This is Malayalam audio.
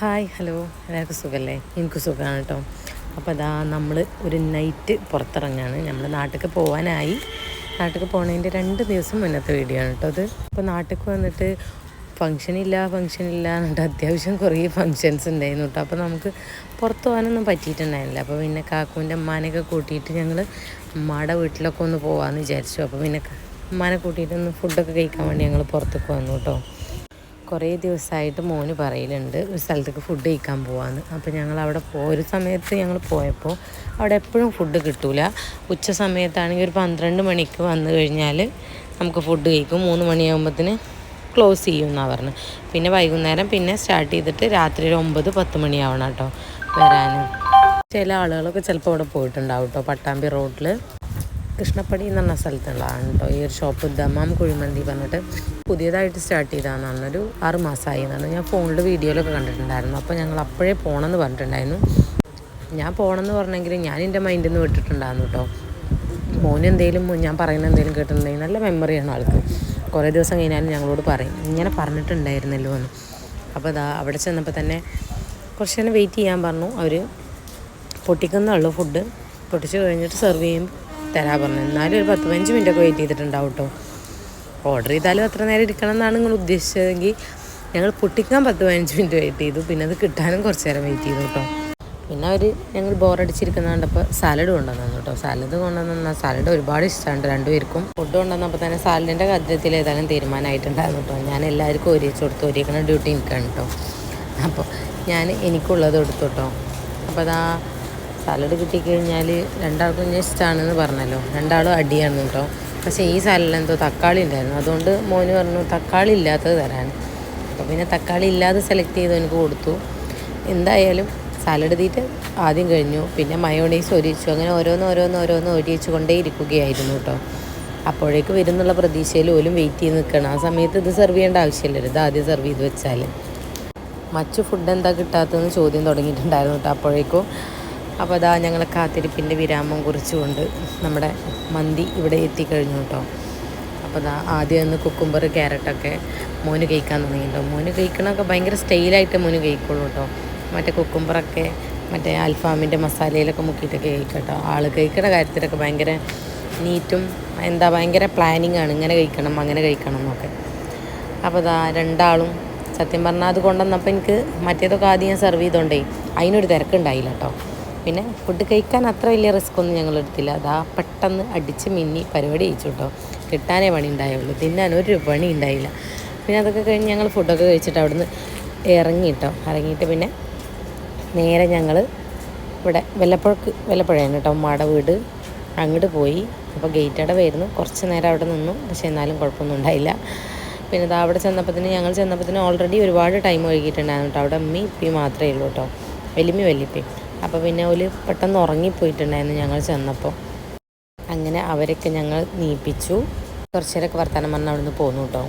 ഹായ് ഹലോ എല്ലാവർക്കും സുഖമല്ലേ എനിക്ക് സുഖമാണ് കേട്ടോ അപ്പോൾ അതാ നമ്മൾ ഒരു നൈറ്റ് പുറത്തിറങ്ങാണ്. നമ്മൾ നാട്ടിലേക്ക് പോകാനായി നാട്ടിലേക്ക് പോണതിന്റെ രണ്ട് ദിവസം മുന്നത്തെ വീഡിയോ ആണ് കേട്ടോ അത് അപ്പോൾ നാട്ടിലേക്ക് വന്നിട്ട് ഫങ്ഷനില്ല ഫങ്ഷനില്ല എന്നിട്ട് അത്യാവശ്യം കുറേ ഫങ്ഷൻസ് ഉണ്ടായിരുന്നു കേട്ടോ അപ്പോൾ നമുക്ക് പുറത്ത് പോകാനൊന്നും പറ്റിയിട്ടുണ്ടായിരുന്നില്ല. അപ്പോൾ പിന്നെ കാക്കുവിന്റെ അമ്മാനെയൊക്കെ കൂട്ടിയിട്ട് ഞങ്ങൾ അമ്മയുടെ വീട്ടിലൊക്കെ ഒന്ന് പോകാമെന്ന് വിചാരിച്ചു. അപ്പോൾ പിന്നെ അമ്മാനെ കൂട്ടിയിട്ടൊന്ന് ഫുഡൊക്കെ കഴിക്കാൻ വേണ്ടി ഞങ്ങൾ പുറത്തേക്ക് വന്നു കേട്ടോ കുറേ ദിവസമായിട്ട് മോന് പറയലുണ്ട് ഒരു സ്ഥലത്തേക്ക് ഫുഡ് കഴിക്കാൻ പോവാന്ന്. അപ്പോൾ ഞങ്ങൾ അവിടെ ഒരു സമയത്ത് ഞങ്ങൾ പോയപ്പോൾ അവിടെ എപ്പോഴും ഫുഡ് കിട്ടൂല. ഉച്ച സമയത്താണെങ്കിൽ ഒരു പന്ത്രണ്ട് മണിക്ക് വന്നു കഴിഞ്ഞാൽ നമുക്ക് ഫുഡ് കഴിക്കും. മൂന്ന് മണിയാകുമ്പോഴത്തിന് ക്ലോസ് ചെയ്യും എന്നാണ് പറഞ്ഞത് പിന്നെ വൈകുന്നേരം പിന്നെ സ്റ്റാർട്ട് ചെയ്തിട്ട് രാത്രി ഒരു ഒമ്പത് പത്ത് മണിയാവണം കേട്ടോ വരാനും. ചില ആളുകളൊക്കെ ചിലപ്പോൾ അവിടെ പോയിട്ടുണ്ടാവും കേട്ടോ. പട്ടാമ്പി റോഡിൽ കൃഷ്ണപ്പടി എന്ന് പറഞ്ഞ സ്ഥലത്തുള്ളതാണ് കേട്ടോ. ഈ ഒരു ഷോപ്പ് ദമാം കുഴിമന്തി പറഞ്ഞിട്ട് പുതിയതായിട്ട് സ്റ്റാർട്ട് ചെയ്തതാണ്. ഒരു ആറ് മാസമായി എന്നാണ്. ഞാൻ ഫോണിൽ വീഡിയോയിലൊക്കെ കണ്ടിട്ടുണ്ടായിരുന്നു. അപ്പോൾ ഞങ്ങൾ അപ്പോഴേ പോകണമെന്ന് പറഞ്ഞിട്ടുണ്ടായിരുന്നു. ഞാൻ പോകണമെന്ന് പറഞ്ഞെങ്കിൽ ഞാൻ എന്റെ മൈൻഡിൽ നിന്ന് വിട്ടിട്ടുണ്ടായിരുന്നു കേട്ടോ. മോൻ എന്തെങ്കിലും ഞാൻ പറയുന്ന എന്തെങ്കിലും കേട്ടിട്ടുണ്ടെങ്കിൽ നല്ല മെമ്മറിയാണ് ആൾക്ക്. കുറേ ദിവസം കഴിഞ്ഞാലും ഞങ്ങളോട് പറയും. ഇങ്ങനെ പറഞ്ഞിട്ടുണ്ടായിരുന്നല്ലോ എന്ന്. അപ്പോൾ അതാ അവിടെ ചെന്നപ്പോൾ തന്നെ കുറച്ച് നേരം വെയിറ്റ് ചെയ്യാൻ പറഞ്ഞു. അവർ പൊട്ടിക്കുന്നുള്ളൂ ഫുഡ് പൊട്ടിച്ച് കഴിഞ്ഞിട്ട് സെർവ് ചെയ്യും തരാൻ പറഞ്ഞു. എന്നാലും ഒരു പത്ത് പതിനഞ്ച് മിനിറ്റ് ഒക്കെ വെയിറ്റ് ചെയ്തിട്ടുണ്ടാവും കേട്ടോ ഓർഡർ ചെയ്താലും അത്ര നേരം ഇരിക്കണം എന്നാണ് നിങ്ങൾ ഉദ്ദേശിച്ചതെങ്കിൽ ഞങ്ങൾ പൊട്ടിക്കാൻ പത്ത് പതിനഞ്ച് മിനിറ്റ് വെയിറ്റ് ചെയ്തു. പിന്നെ അത് കിട്ടാനും കുറച്ച് നേരം വെയിറ്റ് ചെയ്തു കേട്ടോ പിന്നെ അവർ ഞങ്ങൾ ബോറടിച്ചിരിക്കുന്ന കണ്ടപ്പോൾ സാലഡ് കൊണ്ടുവന്നു കേട്ടോ സാലഡ് കൊണ്ടുവന്ന സാലഡ് ഒരുപാട് ഇഷ്ടമുണ്ട് രണ്ടുപേർക്കും. ഫുഡ് കൊണ്ടുവന്നപ്പോൾ തന്നെ സാലഡിന്റെ കാര്യത്തിൽ ഏതായാലും തീരുമാനമായിട്ടുണ്ടായിരുന്നു കേട്ടോ ഞാൻ എല്ലാവർക്കും ഒരിച്ച് കൊടുത്തു ഒരുക്കണ ഡ്യൂട്ടി എനിക്കാണ് കേട്ടോ അപ്പോൾ ഞാൻ എനിക്കുള്ളത് എടുത്തു കേട്ടോ അപ്പോൾ അതാ സാലഡ് കിട്ടിക്കഴിഞ്ഞാൽ രണ്ടാൾക്കും ഇഷ്ടമാണെന്ന് പറഞ്ഞല്ലോ. രണ്ടാളും അടിയാണ് കേട്ടോ പക്ഷേ ഈ സാലഡിൽ എന്തോ തക്കാളി ഉണ്ടായിരുന്നു. അതുകൊണ്ട് മോന് പറഞ്ഞു തക്കാളി ഇല്ലാത്തത് തരാൻ. അപ്പോൾ പിന്നെ തക്കാളി ഇല്ലാതെ സെലക്ട് ചെയ്ത് എനിക്ക് കൊടുത്തു. എന്തായാലും സാലഡ് തീറ്റ ആദ്യം കഴിഞ്ഞു. പിന്നെ മയോണൈസ് ഒരിച്ചു. അങ്ങനെ ഓരോന്ന് ഓരോന്ന് ഓരോന്ന് ഒരിച്ചു കൊണ്ടേ ഇരിക്കുകയായിരുന്നു കേട്ടോ അപ്പോഴേക്ക് വരുന്നുള്ള പ്രതീക്ഷയിൽ പോലും വെയിറ്റ് ചെയ്ത് നിൽക്കണം ആ സമയത്ത് ഇത് സെർവ് ചെയ്യേണ്ട ആവശ്യമില്ല ഇത് ആദ്യം സെർവ് ചെയ്ത് വെച്ചാൽ മറ്റു ഫുഡ് എന്താ കിട്ടാത്തതെന്ന് ചോദ്യം തുടങ്ങിയിട്ടുണ്ടായിരുന്നു കേട്ടോ അപ്പോഴേക്കും അപ്പോൾ അതാ ഞങ്ങൾ കാത്തിരിപ്പിന്റെ വിരാമം കുറിച്ചുകൊണ്ട് നമ്മുടെ മന്തി ഇവിടെ എത്തിക്കഴിഞ്ഞു കേട്ടോ. അപ്പോൾ അതാ ആദ്യം ഒന്ന് കുക്കുംബർ ക്യാരറ്റൊക്കെ മോന് കഴിക്കാൻ തുടങ്ങിയിട്ടോ മോന് കഴിക്കണമൊക്കെ ഭയങ്കര സ്റ്റൈലായിട്ട് മോന് കഴിക്കുള്ളൂ കേട്ടോ. മറ്റേ കുക്കുംബറൊക്കെ മറ്റേ അൽഫാമിന്റെ മസാലയിലൊക്കെ മുക്കിയിട്ടൊക്കെ കഴിക്കട്ടോ ആൾ കഴിക്കണ കാര്യത്തിലൊക്കെ ഭയങ്കര നീറ്റും എന്താ ഭയങ്കര പ്ലാനിങ് ആണ്. ഇങ്ങനെ കഴിക്കണം അങ്ങനെ കഴിക്കണം എന്നൊക്കെ. അപ്പോൾ അതാ രണ്ടാളും സത്യം പറഞ്ഞാൽ അത് കൊണ്ടുവന്നപ്പോൾ എനിക്ക് മറ്റേതൊക്കെ ആദ്യം ഞാൻ സെർവ് ചെയ്തോണ്ടേ അതിനൊരു തിരക്കുണ്ടായില്ല കേട്ടോ. പിന്നെ ഫുഡ് കഴിക്കാൻ അത്ര വലിയ റിസ്ക് ഒന്നും ഞങ്ങൾ എടുത്തില്ല. അതാ പെട്ടെന്ന് അടിച്ച് മിന്നി പരിപാടി കഴിച്ചു കേട്ടോ കിട്ടാനേ പണി ഉണ്ടായുള്ളൂ. തിന്നാൻ ഒരു പണി ഉണ്ടായില്ല. പിന്നെ അതൊക്കെ കഴിഞ്ഞ് ഞങ്ങൾ ഫുഡൊക്കെ കഴിച്ചിട്ട് അവിടുന്ന് ഇറങ്ങിയിട്ടോ ഇറങ്ങിയിട്ട് പിന്നെ നേരെ ഞങ്ങൾ ഇവിടെ വെല്ലപ്പുഴക്ക് വെല്ലപ്പുഴയാണ് കേട്ടോ ഉമ്മയുടെ വീട്. അങ്ങോട്ട് പോയി. അപ്പോൾ ഗേറ്റ് അവിടെ വരുന്നു. കുറച്ച് നേരം അവിടെ നിന്നു. പക്ഷേ എന്നാലും കുഴപ്പമൊന്നും ഉണ്ടായില്ല. പിന്നെ ഇതാ അവിടെ ചെന്നപ്പത്തിന് ഞങ്ങൾ ചെന്നപ്പത്തിന് ഓൾറെഡി ഒരുപാട് ടൈം ഒഴുകിയിട്ടുണ്ടായിരുന്നു കേട്ടോ അവിടെ അമ്മി ഇപ്പി മാത്രമേ ഉള്ളൂ കേട്ടോ വലിയ വലിയപ്പി അപ്പോൾ പിന്നെ ഒരു പെട്ടെന്ന് ഉറങ്ങിപ്പോയിട്ടുണ്ടായിരുന്നു ഞങ്ങൾ ചെന്നപ്പോൾ അങ്ങനെ അവരൊക്കെ ഞങ്ങൾ നീപ്പിച്ചു. കുറച്ചേരൊക്കെ വർത്തമാനം പറഞ്ഞ് അവിടുന്ന് പോന്നു കേട്ടോ